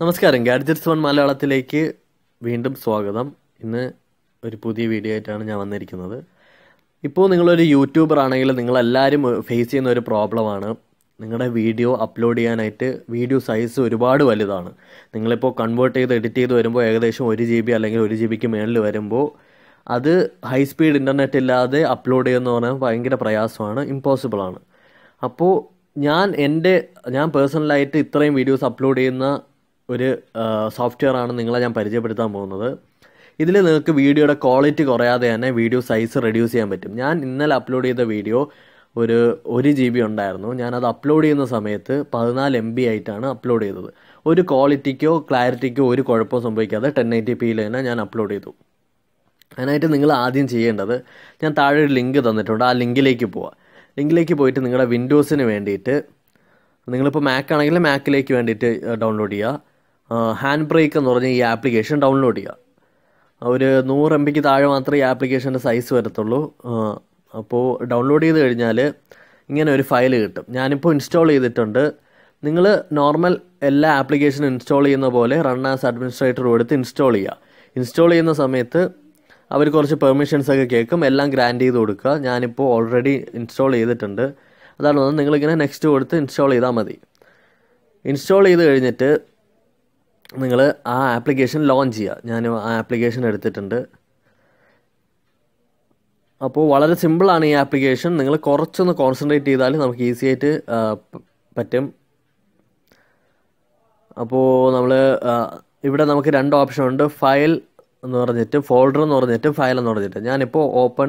നമസ്കാരം. Gadgets one മലയാളത്തിലേക്ക് വീണ്ടും സ്വാഗതം. ഇന്ന് ഒരു പുതിയ വീഡിയോ ആയിട്ടാണ് ഞാൻ വന്നിരിക്കുന്നത്. ഇപ്പോൾ നിങ്ങളൊരു യൂട്യൂബർ ആണെങ്കിൽ നിങ്ങളെല്ലാവരും ഫേസ് ചെയ്യുന്ന ഒരു പ്രോബ്ലമാണ് നിങ്ങളുടെ വീഡിയോ അപ്ലോഡ് ചെയ്യാനായിട്ട് വീഡിയോ സൈസ് ഒരുപാട് വലുതാണ്. നിങ്ങളിപ്പോൾ കൺവേർട്ട് ചെയ്ത് എഡിറ്റ് ചെയ്ത് വരുമ്പോൾ ഏകദേശം ഒരു ജി ബി അല്ലെങ്കിൽ ഒരു ജി ബിക്ക് മേളിൽ വരുമ്പോൾ അത് ഹൈ സ്പീഡ് ഇന്റർനെറ്റ് ഇല്ലാതെ അപ്ലോഡ് ചെയ്യുന്ന പറഞ്ഞാൽ ഭയങ്കര പ്രയാസമാണ് ഇമ്പോസിബിളാണ് അപ്പോൾ ഞാൻ എന്റെ ഞാൻ പേഴ്സണലായിട്ട് ഇത്രയും വീഡിയോസ് അപ്ലോഡ് ചെയ്യുന്ന ഒരു സോഫ്റ്റ്വെയർ ആണ് നിങ്ങളെ ഞാൻ പരിചയപ്പെടുത്താൻ പോകുന്നത്. ഇതിൽ നിങ്ങൾക്ക് വീഡിയോയുടെ ക്വാളിറ്റി കുറയാതെ തന്നെ വീഡിയോ സൈസ് റെഡ്യൂസ് ചെയ്യാൻ പറ്റും. ഞാൻ ഇന്നലെ അപ്ലോഡ് ചെയ്ത വീഡിയോ ഒരു ഒരു ജി ബി ഉണ്ടായിരുന്നു. ഞാനത് അപ്ലോഡ് ചെയ്യുന്ന സമയത്ത് പതിനാല് എം ബി ആയിട്ടാണ് അപ്ലോഡ് ചെയ്തത്. ഒരു ക്വാളിറ്റിക്കോ ക്ലാരിറ്റിക്കോ ഒരു കുഴപ്പവും സംഭവിക്കാതെ ടെൻ എയ്റ്റി പിയിൽ തന്നെ ഞാൻ അപ്ലോഡ് ചെയ്തു. അതിനായിട്ട് നിങ്ങൾ ആദ്യം ചെയ്യേണ്ടത് ഞാൻ താഴെ ഒരു ലിങ്ക് തന്നിട്ടുണ്ട്. ആ ലിങ്കിലേക്ക് പോവുക ലിങ്കിലേക്ക് പോയിട്ട് നിങ്ങളുടെ വിൻഡോസിന് വേണ്ടിയിട്ട് നിങ്ങളിപ്പോൾ മാക്ക് ആണെങ്കിൽ മാക്കിലേക്ക് വേണ്ടിയിട്ട് ഡൗൺലോഡ് ചെയ്യുക ഹാൻഡ് ബ്രേക്ക് എന്ന് പറഞ്ഞ ഈ ആപ്ലിക്കേഷൻ ഡൗൺലോഡ് ചെയ്യുക. ഒരു നൂറ് എം ബിക്ക് താഴെ മാത്രമേ ഈ ആപ്ലിക്കേഷന്റെ സൈസ് വരത്തുള്ളൂ. അപ്പോൾ ഡൗൺലോഡ് ചെയ്ത് കഴിഞ്ഞാൽ ഇങ്ങനെ ഒരു ഫയൽ കിട്ടും. ഞാനിപ്പോൾ ഇൻസ്റ്റാൾ ചെയ്തിട്ടുണ്ട്. നിങ്ങൾ നോർമൽ എല്ലാ ആപ്ലിക്കേഷനും ഇൻസ്റ്റാൾ ചെയ്യുന്ന പോലെ റൺ ആസ് അഡ്മിനിസ്ട്രേറ്റർ കൊടുത്ത് ഇൻസ്റ്റാൾ ചെയ്യുക. ഇൻസ്റ്റാൾ ചെയ്യുന്ന സമയത്ത് അവർ കുറച്ച് പെർമിഷൻസ് ഒക്കെ കേൾക്കും. എല്ലാം ഗ്രാൻഡ് ചെയ്ത് കൊടുക്കുക. ഞാനിപ്പോൾ ഓൾറെഡി ഇൻസ്റ്റാൾ ചെയ്തിട്ടുണ്ട്. അതാണ് നിങ്ങൾ നിങ്ങളിങ്ങനെ നെക്സ്റ്റ് കൊടുത്ത് ഇൻസ്റ്റാൾ ചെയ്താൽ മതി. ഇൻസ്റ്റാൾ ചെയ്ത് കഴിഞ്ഞിട്ട് നിങ്ങൾ ആ ആപ്ലിക്കേഷൻ ലോഞ്ച് ചെയ്യുക ഞാൻ ആ ആപ്ലിക്കേഷൻ എടുത്തിട്ടുണ്ട്. അപ്പോൾ വളരെ സിമ്പിളാണ് ഈ ആപ്ലിക്കേഷൻ നിങ്ങൾ കുറച്ചൊന്ന് കോൺസെൻട്രേറ്റ് ചെയ്താൽ നമുക്ക് ഈസി ആയിട്ട് പറ്റും. അപ്പോൾ നമ്മൾ ഇവിടെ നമുക്ക് രണ്ട് ഓപ്ഷൻ ഉണ്ട്. ഫയൽ എന്ന് പറഞ്ഞിട്ട് ഫോൾഡർ എന്ന് പറഞ്ഞിട്ട് ഫയൽ എന്ന് പറഞ്ഞിട്ട്. ഞാനിപ്പോൾ ഓപ്പൺ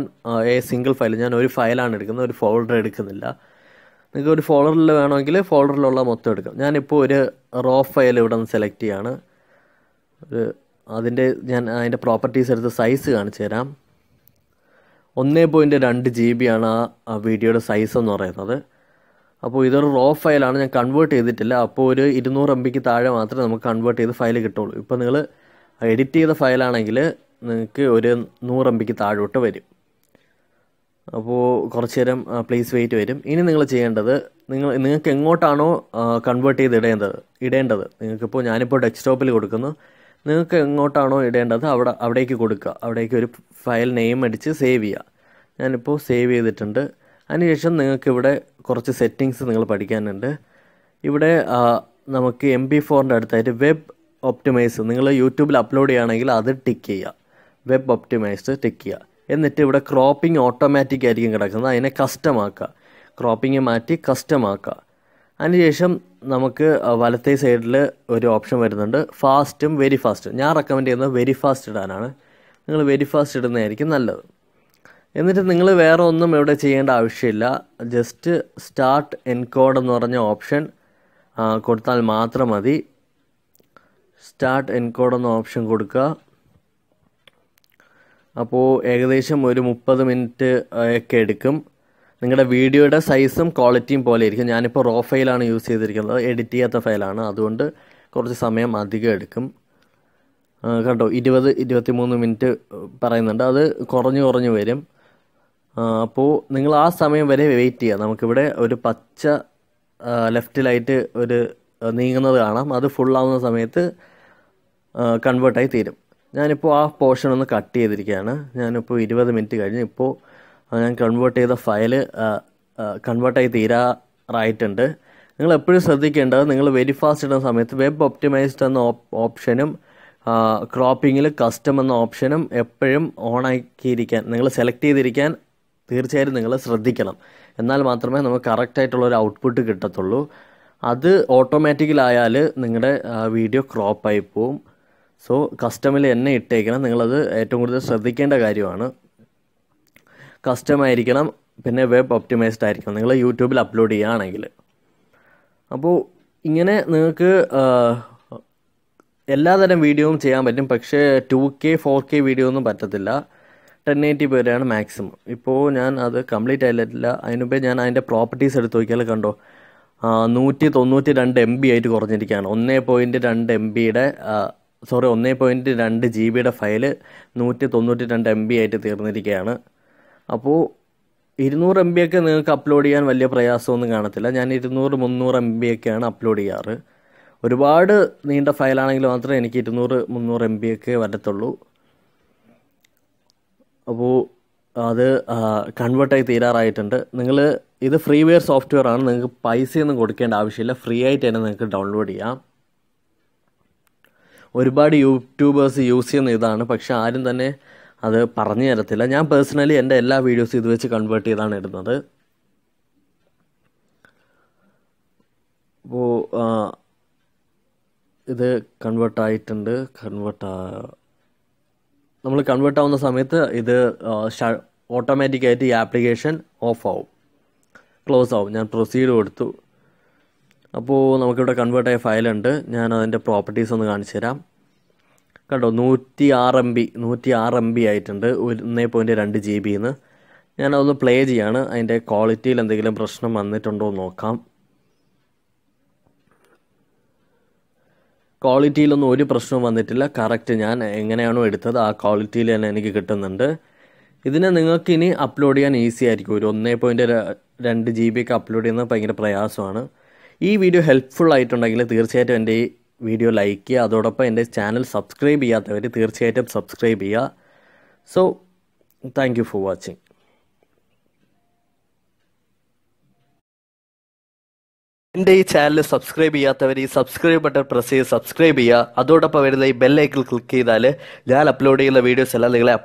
എ സിംഗിൾ ഫയൽ ഞാൻ ഒരു ഫയലാണ് എടുക്കുന്നത് ഒരു ഫോൾഡർ എടുക്കുന്നില്ല. നിങ്ങൾക്ക് ഒരു ഫോൾഡറിൽ വേണമെങ്കിൽ ഫോൾഡറിലുള്ള മൊത്തം എടുക്കാം. ഞാനിപ്പോൾ ഒരു റോ ഫയൽ ഇവിടെ നിന്ന് സെലക്ട് ചെയ്യാണ്. ഒരു അതിന്റെ ഞാൻ അതിന്റെ പ്രോപ്പർട്ടീസ് എടുത്ത് സൈസ് കാണിച്ചു തരാം. ഒന്നേ പോയിന്റ് രണ്ട് ജി ബി ആണ് ആ വീഡിയോയുടെ സൈസ് എന്ന് പറയുന്നത്. അപ്പോൾ ഇതൊരു റോ ഫയലാണ് ഞാൻ കൺവേർട്ട് ചെയ്തിട്ടില്ല. അപ്പോൾ ഒരു ഇരുന്നൂറ് എം ബിക്ക് താഴെ മാത്രമേ നമുക്ക് കൺവേർട്ട് ചെയ്ത് ഫയൽ കിട്ടുള്ളൂ. ഇപ്പോൾ നിങ്ങൾ എഡിറ്റ് ചെയ്ത ഫയലാണെങ്കിൽ നിങ്ങൾക്ക് ഒരു നൂറ് എം ബിക്ക് താഴോട്ട് വരും. അപ്പോൾ കുറച്ച് നേരം പ്ലേസ് വെയിറ്റ് വരും. ഇനി നിങ്ങൾ ചെയ്യേണ്ടത് നിങ്ങൾ നിങ്ങൾക്ക് എങ്ങോട്ടാണോ കൺവേർട്ട് ചെയ്ത് ഇടേണ്ടത് ഇടേണ്ടത്. നിങ്ങൾക്കിപ്പോൾ ഞാനിപ്പോൾ ഡെസ്ക്ടോപ്പിൽ കൊടുക്കുന്നു. നിങ്ങൾക്ക് എങ്ങോട്ടാണോ ഇടേണ്ടത് അവിടെ അവിടേക്ക് കൊടുക്കുക. അവിടേക്ക് ഒരു ഫയൽ നെയിം അടിച്ച് സേവ് ചെയ്യുക. ഞാനിപ്പോൾ സേവ് ചെയ്തിട്ടുണ്ട്. അതിനുശേഷം നിങ്ങൾക്ക് ഇവിടെ കുറച്ച് സെറ്റിങ്സ് നിങ്ങൾ പഠിക്കാനുണ്ട്. ഇവിടെ നമുക്ക് എം പി ഫോറിന്റെ അടുത്തായിട്ട് വെബ് ഒപ്റ്റിമൈസ് നിങ്ങൾ യൂട്യൂബിൽ അപ്ലോഡ് ചെയ്യുകയാണെങ്കിൽ അത് ടിക്ക് ചെയ്യുക. വെബ് ഒപ്റ്റിമൈസ് ടിക്ക് ചെയ്യുക. എന്നിട്ട് ഇവിടെ ക്രോപ്പിംഗ് ഓട്ടോമാറ്റിക് ആയിരിക്കും കിടക്കുന്നത്. അതിനെ കസ്റ്റം ആക്കുക ക്രോപ്പിംഗ് മാറ്റി കസ്റ്റം ആക്കുക അതിനുശേഷം നമുക്ക് വലത്തേ സൈഡിൽ ഒരു ഓപ്ഷൻ വരുന്നുണ്ട്. ഫാസ്റ്റും വെരി ഫാസ്റ്റും ഞാൻ റെക്കമെൻഡ് ചെയ്യുന്നത് വെരി ഫാസ്റ്റ് ഇടാനാണ്. നിങ്ങൾ വെരി ഫാസ്റ്റ് ഇടുന്നതായിരിക്കും നല്ലത്. എന്നിട്ട് നിങ്ങൾ വേറെ ഒന്നും ഇവിടെ ചെയ്യേണ്ട ആവശ്യമില്ല. ജസ്റ്റ് സ്റ്റാർട്ട് എൻകോഡ് എന്ന് പറഞ്ഞ ഓപ്ഷൻ കൊടുത്താൽ മാത്രം മതി. സ്റ്റാർട്ട് എൻകോഡ് എന്ന ഓപ്ഷൻ കൊടുക്കുക. അപ്പോൾ ഏകദേശം ഒരു മുപ്പത് മിനിറ്റ് ഒക്കെ എടുക്കും. നിങ്ങളുടെ വീഡിയോയുടെ സൈസും ക്വാളിറ്റിയും പോലെ ഇരിക്കും. ഞാനിപ്പോൾ റോ ഫയലാണ് യൂസ് ചെയ്തിരിക്കുന്നത്. എഡിറ്റ് ചെയ്യാത്ത ഫയലാണ് അതുകൊണ്ട് കുറച്ച് സമയം അധികം എടുക്കും. കണ്ടോ? ഇരുപത് ഇരുപത്തി മൂന്ന് മിനിറ്റ് പറയുന്നുണ്ട്. അത് കുറഞ്ഞു കുറഞ്ഞു വരും. അപ്പോൾ നിങ്ങൾ ആ സമയം വരെ വെയിറ്റ് ചെയ്യുക. നമുക്കിവിടെ ഒരു പച്ച ലെഫ്റ്റ് ലൈറ്റ് ഒരു നീങ്ങുന്നത് കാണാം. അത് ഫുള്ളാവുന്ന സമയത്ത് കൺവേർട്ടായി തീരും. ഞാനിപ്പോൾ ആ പോർഷൻ ഒന്ന് കട്ട് ചെയ്തിരിക്കുകയാണ്. ഞാനിപ്പോൾ ഇരുപത് മിനിറ്റ് കഴിഞ്ഞ് ഇപ്പോൾ ഞാൻ കൺവേർട്ട് ചെയ്ത ഫയൽ കൺവേർട്ടായി തീരാറായിട്ടുണ്ട്. നിങ്ങൾ എപ്പോഴും ശ്രദ്ധിക്കേണ്ടത് നിങ്ങൾ വെരി ഫാസ്റ്റ് ഇടുന്ന സമയത്ത് വെബ് ഒപ്റ്റിമൈസ്ഡ് എന്ന ഓപ്ഷനും ക്രോപ്പിങ്ങിൽ കസ്റ്റം എന്ന ഓപ്ഷനും എപ്പോഴും ഓൺ ആക്കിയിരിക്കാൻ നിങ്ങൾ സെലക്ട് ചെയ്തിരിക്കാൻ തീർച്ചയായും നിങ്ങൾ ശ്രദ്ധിക്കണം. എന്നാൽ മാത്രമേ നമുക്ക് കറക്റ്റായിട്ടുള്ള ഒരു ഔട്ട്പുട്ട് കിട്ടത്തുള്ളൂ. അത് ഓട്ടോമാറ്റിക്കലായാൽ നിങ്ങളുടെ വീഡിയോ ക്രോപ്പായി പോവും. സോ കസ്റ്റമിൽ എന്നെ ഇട്ടേക്കണം. നിങ്ങളത് ഏറ്റവും കൂടുതൽ ശ്രദ്ധിക്കേണ്ട കാര്യമാണ്. കസ്റ്റമായിരിക്കണം പിന്നെ വെബ് ഒപ്റ്റിമൈസ്ഡ് ആയിരിക്കണം. നിങ്ങൾ യൂട്യൂബിൽ അപ്ലോഡ് ചെയ്യുകയാണെങ്കിൽ. അപ്പോൾ ഇങ്ങനെ നിങ്ങൾക്ക് എല്ലാതരം വീഡിയോയും ചെയ്യാൻ പറ്റും. പക്ഷേ two K four K video ഒന്നും പറ്റത്തില്ല. ടെൻ എയ്റ്റി വരെയാണ് മാക്സിമം ഇപ്പോൾ ഞാൻ അത് കംപ്ലീറ്റ് ആയിട്ടില്ല. അതിനുമ്പേ ഞാൻ അതിന്റെ പ്രോപ്പർട്ടീസ് എടുത്ത് നോക്കിയാൽ കണ്ടോ? നൂറ്റി തൊണ്ണൂറ്റി രണ്ട് എം ബി ആയിട്ട് കുറഞ്ഞിരിക്കുകയാണ്. ഒന്നേ പോയിന്റ് രണ്ട് എം ബിയുടെ സോറി ഒന്നേ പോയിന്റ് രണ്ട് ജി ബിയുടെ ഫയൽ നൂറ്റി തൊണ്ണൂറ്റി രണ്ട് എം ബി ആയിട്ട് തീർന്നിരിക്കുകയാണ് അപ്പോൾ ഇരുന്നൂറ് എം ബി ഒക്കെ നിങ്ങൾക്ക് അപ്ലോഡ് ചെയ്യാൻ വലിയ പ്രയാസമൊന്നും കാണത്തില്ല. ഞാൻ ഇരുന്നൂറ് മുന്നൂറ് എം ബി ഒക്കെയാണ് അപ്ലോഡ് ചെയ്യാറ്. ഒരുപാട് നീണ്ട ഫയലാണെങ്കിൽ മാത്രമേ എനിക്ക് ഇരുന്നൂറ് മുന്നൂറ് എം ബി ഒക്കെ വരത്തുള്ളൂ. അപ്പോൾ അത് കൺവേർട്ടായി തീരാറായിട്ടുണ്ട്. നിങ്ങൾ ഇത് ഫ്രീവെയർ സോഫ്റ്റ്വെയർ ആണ്. നിങ്ങൾക്ക് പൈസയൊന്നും കൊടുക്കേണ്ട ആവശ്യമില്ല. ഫ്രീ ആയിട്ട് തന്നെ നിങ്ങൾക്ക് ഡൗൺലോഡ് ചെയ്യാം. ഒരുപാട് യൂട്യൂബേഴ്സ് യൂസ് ചെയ്യുന്ന ഇതാണ്. പക്ഷെ ആരും തന്നെ അത് പറഞ്ഞു തരത്തില്ല. ഞാൻ പേഴ്സണലി എന്റെ എല്ലാ വീഡിയോസും ഇത് വെച്ച് കൺവേർട്ട് ചെയ്താണ് ഇടുന്നത്. അപ്പോൾ ഇത് കൺവേർട്ട് ആയിട്ടുണ്ട്. കൺവേർട്ട് നമ്മൾ കൺവേർട്ട് ആവുന്ന സമയത്ത് ഇത് ഓട്ടോമാറ്റിക്കായിട്ട് ഈ ആപ്ലിക്കേഷൻ ഓഫ് ആവും. ക്ലോസ് ആവും. ഞാൻ പ്രൊസീഡ് കൊടുത്തു. അപ്പോൾ നമുക്കിവിടെ കൺവേർട്ട് ആയ ഫയലുണ്ട് ഞാൻ അതിന്റെ പ്രോപ്പർട്ടീസ് ഒന്ന് കാണിച്ചു തരാം. കണ്ടോ നൂറ്റി ആറ് എം ബി നൂറ്റി ആറ് എം ബി ആയിട്ടുണ്ട്. ഒന്നേ പോയിന്റ് രണ്ട് ജി ബിന്ന് ഞാനതൊന്ന് പ്ലേ ചെയ്യാണ്. അതിന്റെ ക്വാളിറ്റിയിൽ എന്തെങ്കിലും പ്രശ്നം വന്നിട്ടുണ്ടോ എന്ന് നോക്കാം. ക്വാളിറ്റിയിലൊന്നും ഒരു പ്രശ്നവും വന്നിട്ടില്ല. കറക്റ്റ് ഞാൻ എങ്ങനെയാണോ എടുത്തത് ആ ക്വാളിറ്റിയിൽ തന്നെ എനിക്ക് കിട്ടുന്നുണ്ട്. ഇതിനെ നിങ്ങൾക്ക് ഇനി അപ്ലോഡ് ചെയ്യാൻ ഈസി ആയിരിക്കും. ഒരു ഒന്നേ പോയിന്റ് രണ്ട് ജി ബി ഒക്കെ അപ്ലോഡ് ചെയ്യുന്നത് ഭയങ്കര പ്രയാസമാണ്. ഈ വീഡിയോ ഹെൽപ്ഫുൾ ആയിട്ടുണ്ടെങ്കിൽ തീർച്ചയായിട്ടും എന്റെ ഈ വീഡിയോ ലൈക്ക് ചെയ്യുക. അതോടൊപ്പം എന്റെ ചാനൽ സബ്സ്ക്രൈബ് ചെയ്യാത്തവർ തീർച്ചയായിട്ടും സബ്സ്ക്രൈബ് ചെയ്യുക. സോ താങ്ക് ഫോർ വാച്ചിങ് എന്റെ ഈ channel subscribe subscribe button subscribe click ചെയ്താൽ ഞാൻ അപ്ലോഡ് ചെയ്യുന്ന വീഡിയോസ് എല്ലാം നിങ്ങളെ